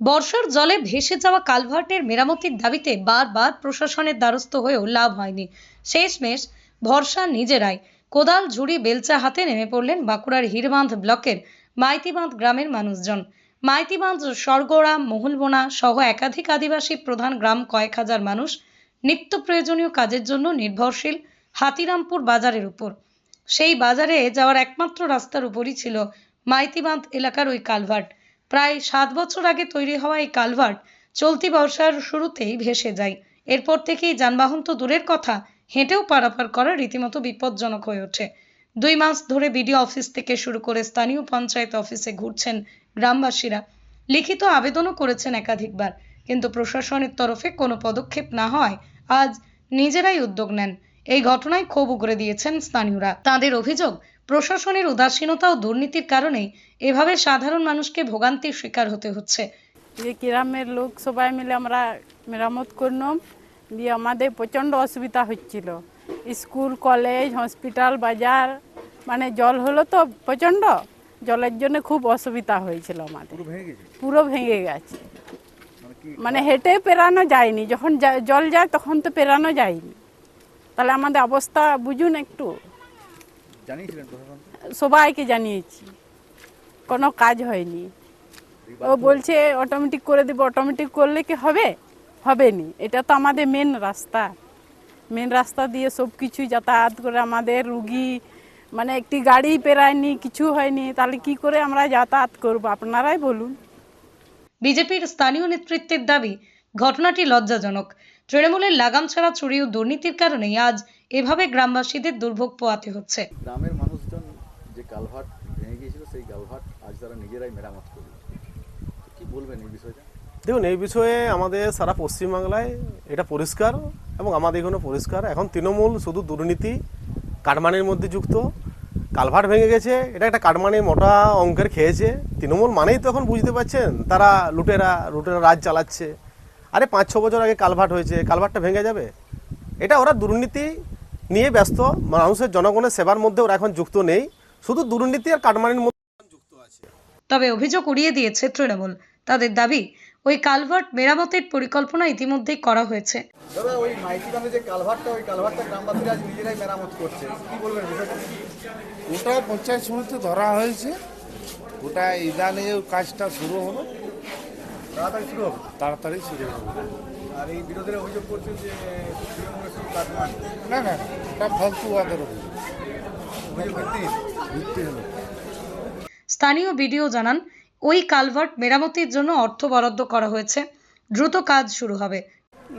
বর্ষার জলে ভেসে যাওয়া কালভার্টের মেরামতির দাবিতে বারবার প্রশাসনের দ্বারস্থ হয়েও লাভ হয়নি। শেষমেশ ভরসা নিজেরাই। কোদাল, ঝুড়ি, বেলচা হাতে নেমে পড়লেন বাঁকুড়ার হিরবাঁধ ব্লকের মাইতিবাঁধ গ্রামের মানুষজন। মাইতিবাঁধ, সরগোড়া মহুলবোনা সহ একাধিক আদিবাসী প্রধান গ্রাম কয়েক হাজার মানুষ নিত্য প্রয়োজনীয় কাজের জন্য নির্ভরশীল হাতিরামপুর বাজারের উপর। সেই বাজারে যাওয়ার একমাত্র রাস্তার উপরই ছিল মাইতিবাঁধ এলাকার ওই কালভার্ট। প্রায় সাত বছর আগে তৈরি হওয়া এই কালভার্ট চলতি বর্ষার শুরুতেই ভেসে যায়। এরপর থেকেই যানবাহন তো দূরের কথা, হেঁটেও পারাপার করা রীতিমতো বিপজ্জনক হয়ে ওঠে। দুই মাস ধরে বিডিও অফিস থেকে শুরু করে স্থানীয় পঞ্চায়েত অফিসে ঘুরছেন গ্রামবাসীরা। লিখিত আবেদনও করেছেন একাধিকবার, কিন্তু প্রশাসনের তরফে কোনো পদক্ষেপ না হয় আজ নিজেরাই উদ্যোগ নেন। এই ঘটনায় ক্ষোভ উগরে দিয়েছেন স্থানীয়রা। তাদের অভিযোগ, প্রশাসনের উদাসীনতা ও দুর্নীতির কারণেই এভাবে সাধারণ মানুষকে ভোগান্তির শিকার হতে হচ্ছে। যে গ্রামের লোক সবাই মিলে আমরা মেরামত করলাম দিয়ে আমাদের প্রচণ্ড অসুবিধা হচ্ছিল। স্কুল কলেজ হসপিটাল বাজার মানে জল হলো তো প্রচণ্ড। জলের জন্য খুব অসুবিধা হয়েছিল আমাদের। পুরো ভেঙে গেছে? মানে মানে হেঁটে পেরানো যায়নি। যখন জল যায় তখন তো পেরানো যায়নি। তাহলে আমাদের অবস্থা বুঝুন একটু। সবাইকে জানিয়েছি। কোনো কাজ হয়নি। ও বলছে অটোমেটিক করে দেবো অটোমেটিক করলে কি হবে? হবে নি এটা তো আমাদের মেন রাস্তা। মেন রাস্তা দিয়ে সব কিছুই যাতায়াত করে আমাদের রুগী মানে একটি গাড়ি পেরায়নি কিছু হয়নি তাহলে কি করে আমরা যাতায়াত করব? আপনারাই বলুন। বিজেপির স্থানীয় নেতৃত্বের দাবি ঘটনাটি লজ্জাজনক। তৃণমূলের লাগাম ছাড়া চুরি ও দুর্নীতির কারণেই আজ এভাবে গ্রামবাসীদের দুর্ভোগ পোয়াতে হচ্ছে। গ্রামের মানুষজন যে কালভার্ট এই দেখুন, এই বিষয়ে আমাদের সারা পশ্চিমবাংলায় এটা পরিষ্কার এবং আমাদের এখানে পরিষ্কার। এখন তৃণমূল শুধু দুর্নীতি, কাটমানির মধ্যে যুক্ত। কালভার্ট ভেঙে গেছে, এটা একটা কাটমানি মোটা অঙ্কের খেয়েছে। তৃণমূল মানেই তো এখন বুঝতে পারছেন, তারা লুটেরা লুটেরা রাজ চালাচ্ছে। আরে পাঁচ, ছ বছর আগে কালভার্ট হয়েছে, কালভার্টটা ভেঙে যাবে? এটা ওরা দুর্নীতি নিয়ে ব্যস্ত, মানুষের জনগণের সেবার মধ্যে ওরা এখন যুক্ত নেই। শুধু দুর্নীতি আর কাটমানির তবে অভিযোগ উড়িয়ে দিয়েছে তৃণমূল। তাদের দাবি ওই কালভার্ট মেরামতের পরিকল্পনা ইতিমধ্যেই করা হয়েছে। দাদা ওই মাইতিবান্ধে যে কালভার্টটা ওই কালভার্টটা গ্রামবাসীরা আজ নিজেরাই মেরামত করছে। কি বলবেন ওটা পঞ্চায়েত সমিতি ধরা হয়েছে। ওটা ইদানে কাজটা শুরু হবে তাড়াতাড়ি শুরু হবে? তাড়াতাড়ি শুরু হবে। আর এই বিরোধীরা অভিযোগ করছে যে না না ওটা ফালতু ওদের অভিযোগ। ভিত্তিহীন? হলো স্থানীয় বিডিও জানান, ওই কালভার্ট মেরামতির জন্য অর্থ বরাদ্দ করা হয়েছে। দ্রুত কাজ শুরু হবে।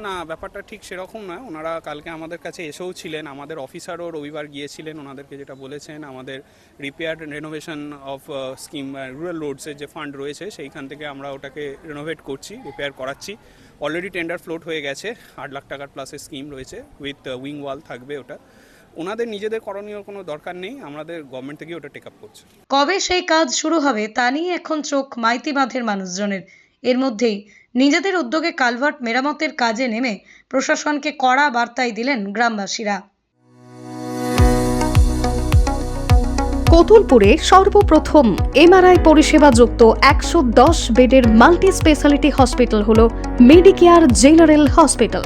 না, ব্যাপারটা ঠিক সেরকম নয়। ওনারা কালকে আমাদের কাছে এসেও ছিলেন। আমাদের অফিসারও রবিবার গিয়েছিলেন। ওনাদেরকে যেটা বলেছেন, আমাদের repair renovation of scheme rural রোডসের যে ফান্ড রয়েছে, সেইখান থেকে আমরা ওটাকে রেনোভেট করছি রিপেয়ার করাচ্ছি। অলরেডি টেন্ডার ফ্লোট হয়ে গেছে। আট লাখ টাকার প্লাসের স্কিম রয়েছে। উইথ উইং ওয়াল থাকবে ওটা। ওনাদের নিজেদের করণীয় কোনো দরকার নেই আমাদের গভর্নমেন্ট থেকে ওটা টেক আপ করছে। কবে সেই কাজ শুরু হবে তা নিয়ে এখন চোখ মাইতি বাঁধের মানুষজনের। এর মধ্যেই নিজেদের উদ্যোগে কালভার্ট মেরামতের কাজে নেমে প্রশাসনকে কড়া বার্তাই দিলেন গ্রামবাসীরা। কতুলপুরে সর্বপ্রথম এমআরআই পরিষেবা যুক্ত একশো দশ বেডের মাল্টি স্পেশালিটি হসপিটাল হল মেডিকেয়ার জেনারেল হসপিটাল।